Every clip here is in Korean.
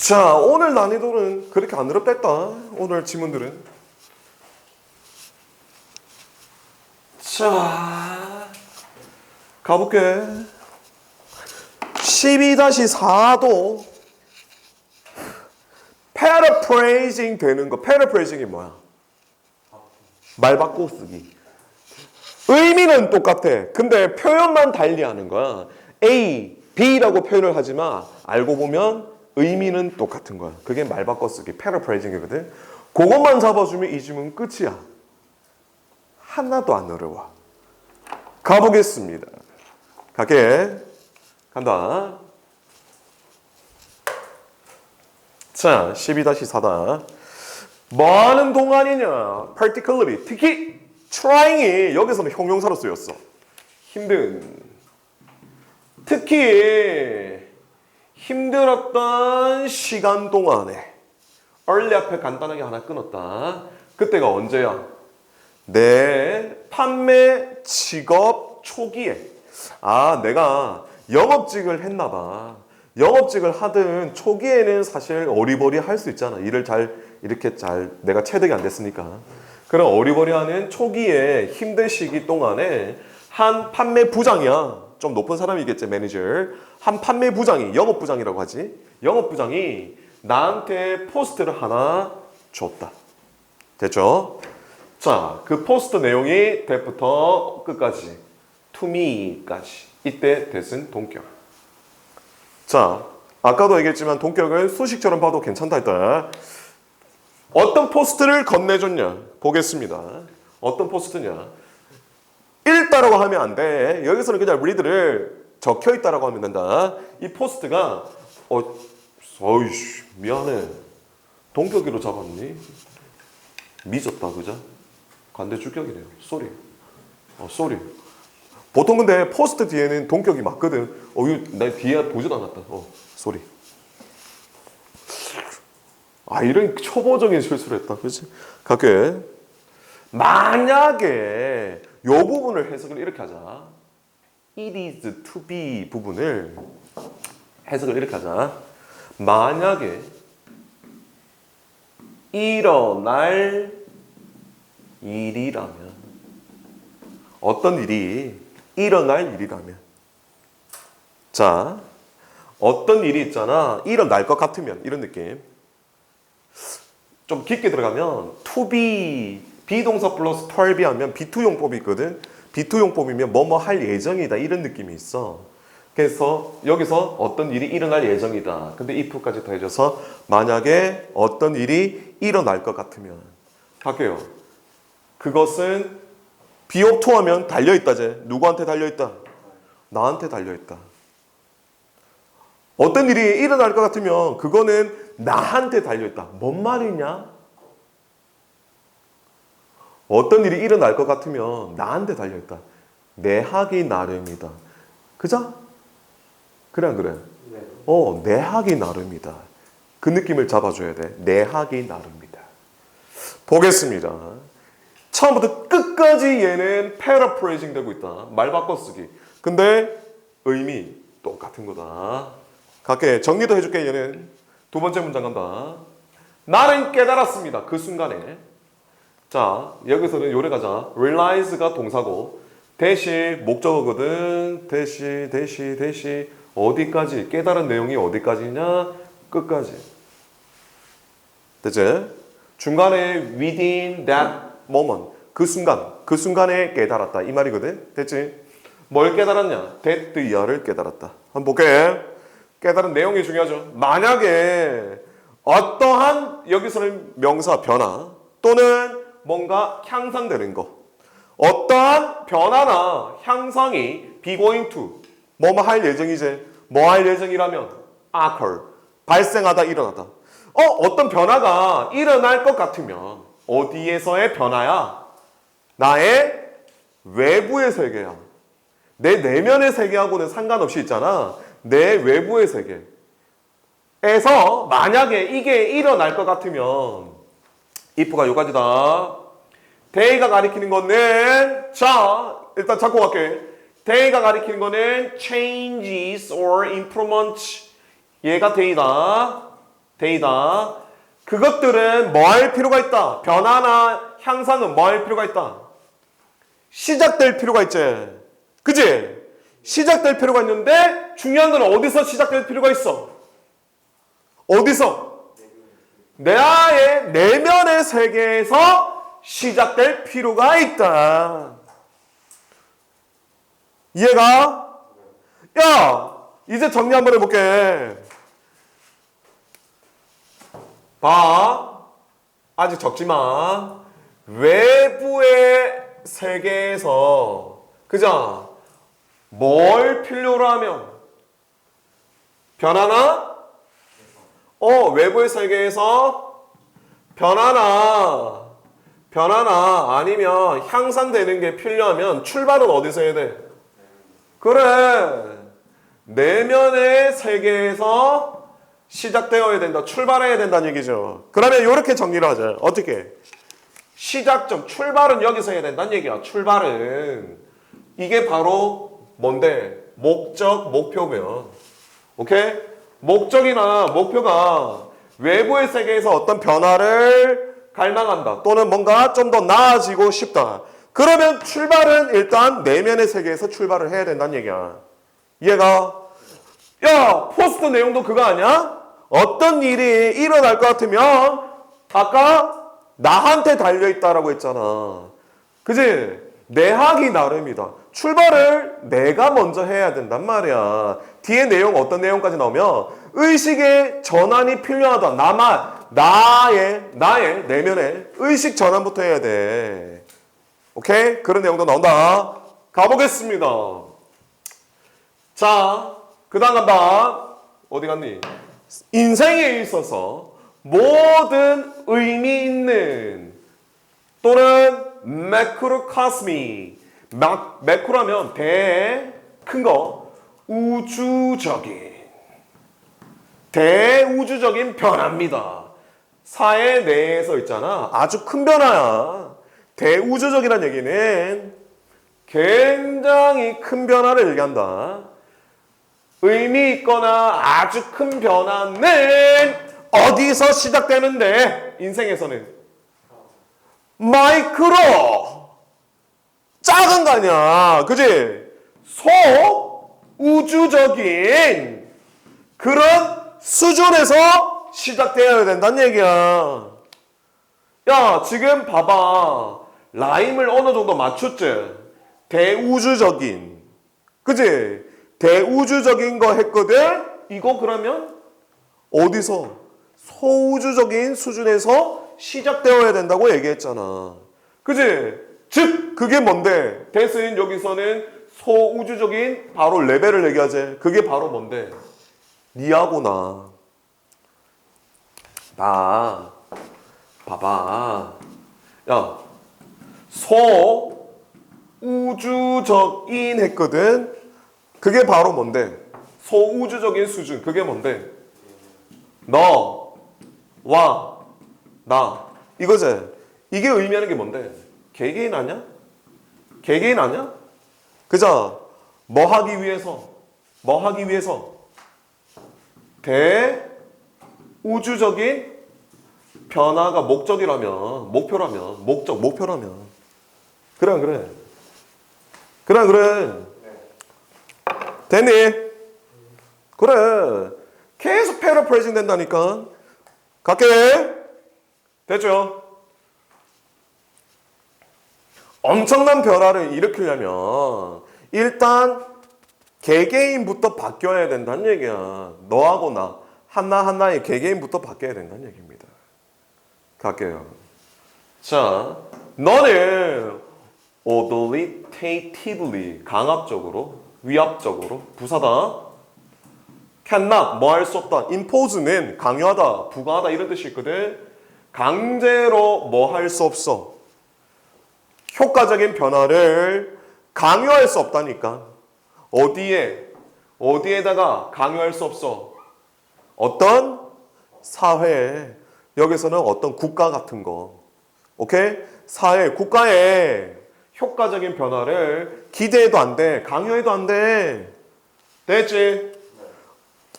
자, 오늘 난이도는 그렇게 안 어렵다 했다. 오늘 지문들은. 자, 가볼게. 12-4도 paraphrasing 되는 거. paraphrasing이 뭐야? 말 바꿔 쓰기. 의미는 똑같아. 근데 표현만 달리 하는 거야. A, B라고 표현을 하지만 알고 보면 의미는 똑같은 거야. 그게 말 바꿔 쓰기, paraphrasing이거든. 그것만 잡아주면 이 지문 끝이야. 하나도 안 어려워. 가보겠습니다. 갈게. 간다. 자, 12-4다. 뭐 하는 동안이냐? particularly, 특히 trying이 여기서는 형용사로 쓰였어. 힘든. 특히 힘들었던 시간 동안에 early 앞에 간단하게 하나 끊었다. 그때가 언제야? 내 판매 직업 초기에. 아, 내가 영업직을 했나 봐. 영업직을 하든 초기에는 사실 어리버리 할 수 있잖아. 일을 잘 이렇게 잘 내가 체득이 안 됐으니까. 그런 어리버리하는 초기에 힘든 시기 동안에 한 판매 부장이야. 좀 높은 사람이겠지 매니저. 한 판매 부장이 영업 부장이라고 하지. 영업 부장이 나한테 포스트를 하나 줬다. 됐죠? 자, 그 포스트 내용이 대부터 끝까지 me까지 이때 대신 동격. 자, 아까도 얘기했지만 동격은 수식처럼 봐도 괜찮다 했다. 어떤 포스트를 건네줬냐? 보겠습니다. 어떤 포스트냐? 읽다라고 하면 안 돼. 여기서는 그냥 리드를 적혀 있다라고 하면 된다. 이 포스트가 어, 어이씨 미안해. 동격이로 잡았니? 미졌다 그죠? 관대 주격이래요. 쏘리. 어, 쏘리. 보통 근데 포스트 뒤에는 동격이 맞거든. 어, 이거 나 뒤에 보지도 않았다. 어, 쏘리. 아, 이런 초보적인 실수를 했다. 그렇지? 갈게. 만약에 요 부분을 해석을 이렇게 하자. It is to be 부분을 해석을 이렇게 하자. 만약에 일어날 일이라면 어떤 일이 일어날 일이라면 자 어떤 일이 있잖아 일어날 것 같으면 이런 느낌 좀 깊게 들어가면 to be 비동사 플러스 털비 하면 B2 용법이 있거든. B2 용법이면 뭐뭐 할 예정이다. 이런 느낌이 있어. 그래서 여기서 어떤 일이 일어날 예정이다. 근데 if까지 더해져서 만약에 어떤 일이 일어날 것 같으면 할게요. 그것은 비옵2 하면 달려있다제 누구한테 달려있다? 나한테 달려있다. 어떤 일이 일어날 것 같으면 그거는 나한테 달려있다. 뭔 말이냐? 어떤 일이 일어날 것 같으면 나한테 달려있다 내 하기 나름이다 그죠? 그래 안 그래? 네. 어, 내 하기 나름이다. 그 느낌을 잡아줘야 돼. 내 하기 나름이다. 보겠습니다. 처음부터 끝까지 얘는 paraphrasing 되고 있다. 말 바꿔쓰기. 근데 의미 똑같은 거다. 갈게. 정리도 해줄게 얘는. 두 번째 문장 간다. 나는 깨달았습니다. 그 순간에. 자, 여기서는 요래 가자. realize가 동사고 대시 목적어거든. 대시 대시 대시 어디까지 깨달은 내용이 어디까지냐? 끝까지. 됐지? 중간에 within that moment 그 순간 그 순간에 깨달았다 이 말이거든. 됐지? 뭘 깨달았냐? that year를 깨달았다. 한번 볼게. 깨달은 내용이 중요하죠. 만약에 어떠한 여기서는 명사 변화 또는 뭔가 향상되는 거. 어떠한 변화나 향상이 be going to 뭐뭐 할 예정이지 뭐할 예정이라면 occur 발생하다 일어나다. 어 어떤 변화가 일어날 것 같으면 어디에서의 변화야? 나의 외부의 세계야. 내 내면의 세계하고는 상관없이 있잖아. 내 외부의 세계에서 만약에 이게 일어날 것 같으면 if가 요까지다 데이가 가리키는 거는 자 일단 잡고 갈게 데이가 가리키는 거는 changes or improvements 얘가 데이다 데이다. 그것들은 뭐 할 필요가 있다. 변화나 향상은 뭐 할 필요가 있다. 시작될 필요가 있지. 그지? 시작될 필요가 있는데 중요한 건 어디서 시작될 필요가 있어? 어디서? 내 아의 내면의 세계에서 시작될 필요가 있다. 이해가? 야, 이제 정리 한번 해볼게. 봐. 아직 적지 마. 외부의 세계에서, 그죠? 뭘 필요로 하면? 변하나? 어, 외부의 세계에서 변하나? 변하나? 아니면 향상되는 게 필요하면 출발은 어디서 해야 돼? 그래. 내면의 세계에서 시작되어야 된다. 출발해야 된다는 얘기죠. 그러면 이렇게 정리를 하자. 어떻게? 시작점, 출발은 여기서 해야 된다는 얘기야. 출발은. 이게 바로 뭔데? 목적, 목표면. 오케이? 목적이나 목표가 외부의 세계에서 어떤 변화를 갈망한다. 또는 뭔가 좀 더 나아지고 싶다. 그러면 출발은 일단 내면의 세계에서 출발을 해야 된다는 얘기야. 이해가? 야, 포스트 내용도 그거 아니야? 어떤 일이 일어날 것 같으면 아까 나한테 달려있다라고 했잖아. 그지? 내 하기 나름이다. 출발을 내가 먼저 해야 된단 말이야. 뒤에 내용 어떤 내용까지 나오면 의식의 전환이 필요하다. 나만 나의 나의 내면의 의식 전환부터 해야 돼. 오케이? 그런 내용도 나온다. 가보겠습니다. 자, 그 다음 간다. 어디 갔니? 인생에 있어서 모든 의미 있는 또는 매크로카스미 매크로하면 대 큰 거 우주적인 대우주적인 변화입니다. 사회 내에서 있잖아. 아주 큰 변화야. 대우주적이라는 얘기는 굉장히 큰 변화를 얘기한다. 의미 있거나 아주 큰 변화는 어디서 시작되는데 인생에서는 마이크로 작은 거 아니야 그지 소 우주적인 그런 수준에서 시작되어야 된다는 얘기야 야 지금 봐봐 라임을 어느 정도 맞췄지 대우주적인 그지 대우주적인 거 했거든? 이거 그러면 어디서? 소우주적인 수준에서 시작되어야 된다고 얘기했잖아. 그지? 즉, 그게 뭔데? 대스인 여기서는 소우주적인 바로 레벨을 얘기하지. 그게 바로 뭔데? 니하고 나. 나. 봐봐. 야, 소우주적인 했거든? 그게 바로 뭔데? 소우주적인 수준. 그게 뭔데? 너, 와, 나. 이거지? 이게 의미하는 게 뭔데? 개개인 아니야? 개개인 아니야? 그죠? 뭐 하기 위해서? 뭐 하기 위해서? 대 우주적인 변화가 목적이라면, 목표라면, 목적, 목표라면. 그래, 안 그래. 그래, 안 그래. 됐니? 그래. 계속 패러프레이징 된다니까. 갈게. 됐죠? 엄청난 변화를 일으키려면 일단 개개인부터 바뀌어야 된다는 얘기야. 너하고 나 하나하나의 개개인부터 바뀌어야 된다는 얘기입니다. 갈게요. 자, 너는 authoritatively 강압적으로 위압적으로 부사다 cannot 뭐 할 수 없다 impose는 강요하다 부과하다 이런 뜻이 있거든 강제로 뭐 할 수 없어 효과적인 변화를 강요할 수 없다니까 어디에 어디에다가 강요할 수 없어 어떤 사회에 여기서는 어떤 국가 같은 거 오케이 사회 국가에 효과적인 변화를 기대해도 안 돼. 강요해도 안 돼. 됐지?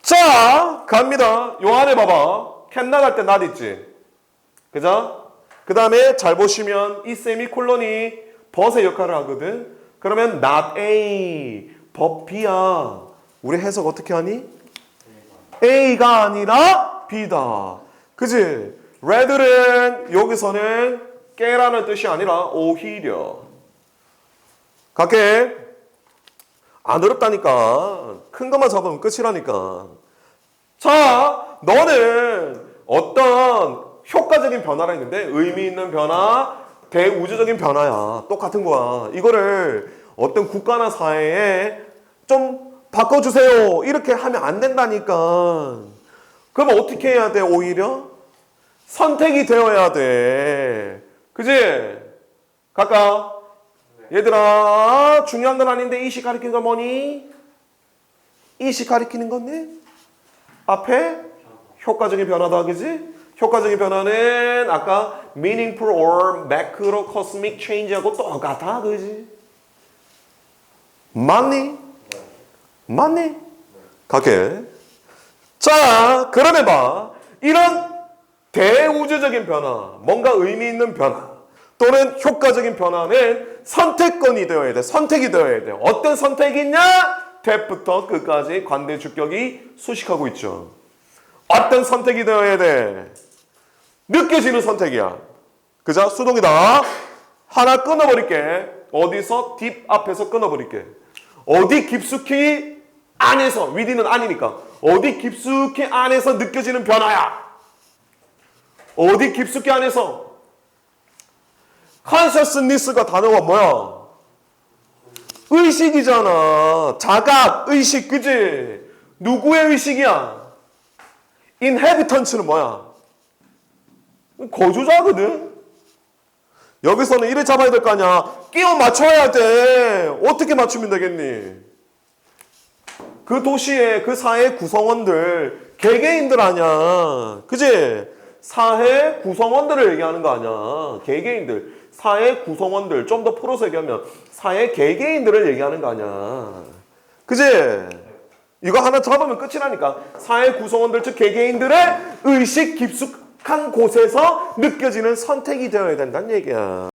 자, 갑니다. 요 안에 봐봐. can 나갈 때 not 있지. 그죠? 그 다음에 잘 보시면 이 세미콜론이 벗의 역할을 하거든. 그러면 not A, 법 B야. 우리 해석 어떻게 하니? A가 아니라 B다. 그지? red는 여기서는 깨라는 뜻이 아니라 오히려. 갈게. 안 어렵다니까. 큰 것만 잡으면 끝이라니까. 자, 너는 어떤 효과적인 변화라 했는데 의미 있는 변화, 대우주적인 변화야. 똑같은 거야. 이거를 어떤 국가나 사회에 좀 바꿔주세요. 이렇게 하면 안 된다니까. 그러면 어떻게 해야 돼, 오히려? 선택이 되어야 돼. 그지? 갈까? 얘들아, 중요한 건 아닌데 이시 가리키는 건 뭐니? 이시 가리키는 건데? 앞에 효과적인 변화다, 그지? 효과적인 변화는 아까 meaningful or macrocosmic change하고 똑같아, 그지? 맞니? 맞니? 갈게. 자, 그러면 봐. 이런 대우주적인 변화, 뭔가 의미 있는 변화, 또는 효과적인 변화는 선택권이 되어야 돼. 선택이 되어야 돼. 어떤 선택이냐? 대부터 끝까지 관대 주격이 수식하고 있죠. 어떤 선택이 되어야 돼? 느껴지는 선택이야. 그자? 수동이다. 하나 끊어버릴게. 어디서? 딥 앞에서 끊어버릴게. 어디 깊숙이 안에서, 위디는 아니니까. 어디 깊숙이 안에서 느껴지는 변화야. 어디 깊숙이 안에서. 컨셔스니스가 단어가 뭐야? 의식이잖아. 자각, 의식, 그지? 누구의 의식이야? 인헤비턴츠는 뭐야? 거주자거든? 여기서는 이래 잡아야 될 거 아니야. 끼워 맞춰야 돼. 어떻게 맞추면 되겠니? 그 도시의 그 사회 구성원들, 개개인들 아니야. 그지? 사회 구성원들을 얘기하는 거 아니야. 개개인들. 사회 구성원들. 좀 더 풀어서 얘기하면 사회 개개인들을 얘기하는 거 아니야. 그지? 이거 하나 잡으면 끝이라니까. 사회 구성원들, 즉 개개인들의 의식 깊 숙한 곳에서 느껴지는 선택이 되어야 된다는 얘기야.